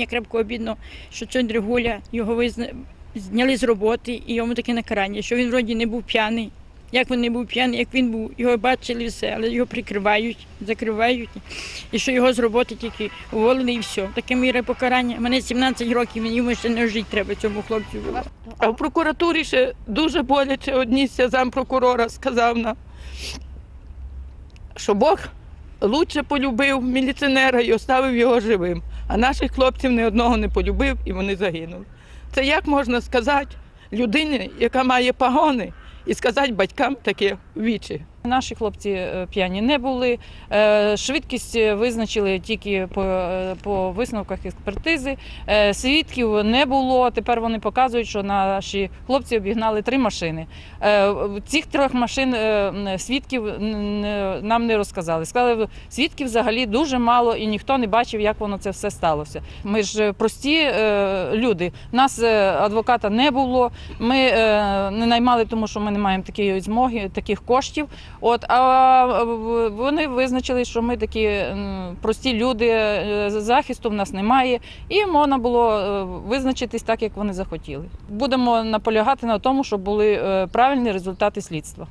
мені крепко обідно, що Чондрі Гуля його визна... зняли з роботи і йому таке накарання, що він вроді не був п'яний. Як він не був п'яний, як він був, його бачили все, але його прикривають, закривають. І що його з роботи тільки уволили і все. Таке міре покарання. Мене 17 років, йому ще не жити треба цьому хлопцю. А в прокуратурі ще дуже боляче однісся зампрокурора сказав нам, що Бог лучше полюбив міліціонера і оставив його живим, а наших хлопців ні одного не полюбив і вони загинули. Це як можна сказати людині, яка має погони, і сказати батькам таке вічі? Наші хлопці е, п'яні не були. Е, Швидкість визначили тільки по, е, по висновках експертизи. Е, Свідків не було. Тепер вони показують, що наші хлопці обігнали три машини. Е, Цих трьох машин е, свідків нам не розказали. Сказали, свідків взагалі дуже мало і ніхто не бачив, як воно це все сталося. Ми ж прості е, люди. Нас е, адвоката не було. Ми е, не наймали, тому що ми не маємо такої змоги, таких коштів. От, а вони визначили, що ми такі прості люди, е, захисту в нас немає, і можна було е, визначитись так, як вони захотіли. Будемо наполягати на тому, щоб були е, правильні результати слідства.